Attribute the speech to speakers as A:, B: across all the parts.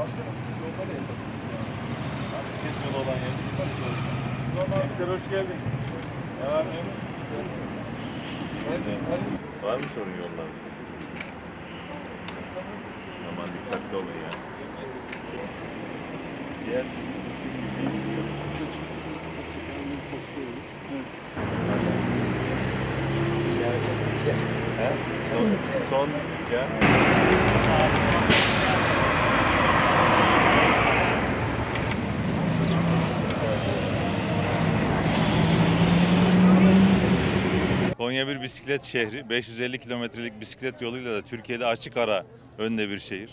A: Herkes yol olan yerde bisiklet olur. Bizler hoş geldin. Ne var ne yok? Var mı sorun yollarda? Aman dikkatli olun ya. Diğer He? Son, son ya. Konya bir bisiklet şehri. 550 kilometrelik bisiklet yoluyla da Türkiye'de açık ara önde bir şehir.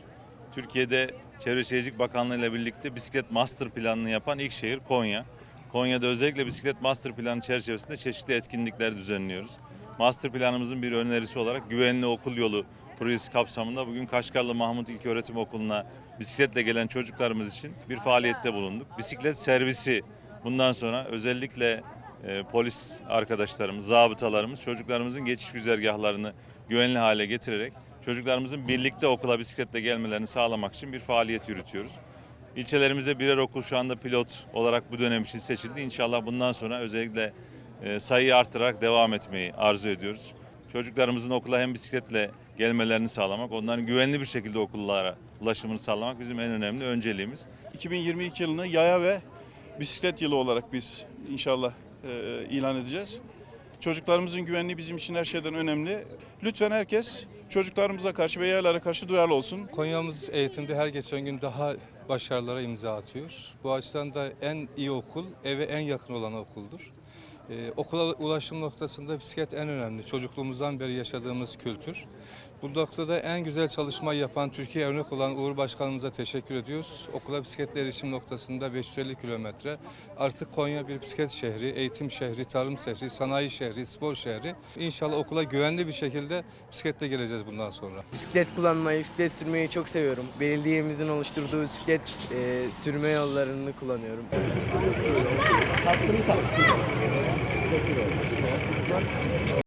A: Türkiye'de Çevre Şehircilik Bakanlığı ile birlikte bisiklet master planını yapan ilk şehir Konya. Konya'da özellikle bisiklet master planı çerçevesinde çeşitli etkinlikler düzenliyoruz. Master planımızın bir önerisi olarak güvenli okul yolu projesi kapsamında bugün Kaşgarlı Mahmut İlköğretim Okulu'na bisikletle gelen çocuklarımız için bir faaliyette bulunduk. Bisiklet servisi bundan sonra özellikle e, polis arkadaşlarımız, zabıtalarımız çocuklarımızın geçiş güzergahlarını güvenli hale getirerek çocuklarımızın birlikte okula bisikletle gelmelerini sağlamak için bir faaliyet yürütüyoruz. İlçelerimizde birer okul şu anda pilot olarak bu dönem için seçildi. İnşallah bundan sonra özellikle e, sayıyı artırarak devam etmeyi arzu ediyoruz. Çocuklarımızın okula hem bisikletle gelmelerini sağlamak, onların güvenli bir şekilde okullara ulaşımını sağlamak bizim en önemli önceliğimiz.
B: 2022 yılını yaya ve bisiklet yılı olarak biz inşallah e, ilan edeceğiz. Çocuklarımızın güvenliği bizim için her şeyden önemli. Lütfen herkes çocuklarımıza karşı ve yayalara karşı duyarlı olsun.
C: Konya'mız eğitimde her geçen gün daha başarılara imza atıyor. Bu açıdan da en iyi okul, eve en yakın olan okuldur. Ee, okula ulaşım noktasında bisiklet en önemli. Çocukluğumuzdan beri yaşadığımız kültür. Bu noktada en güzel çalışmayı yapan Türkiye örnek olan Uğur Başkanımıza teşekkür ediyoruz. Okula bisikletle erişim noktasında 550 kilometre. Artık Konya bir bisiklet şehri, eğitim şehri, tarım şehri, sanayi şehri, spor şehri. İnşallah okula güvenli bir şekilde bisikletle geleceğiz bundan sonra.
D: Bisiklet kullanmayı, bisiklet sürmeyi çok seviyorum. Belediyemizin oluşturduğu bisiklet e, sürme yollarını kullanıyorum. なるほど。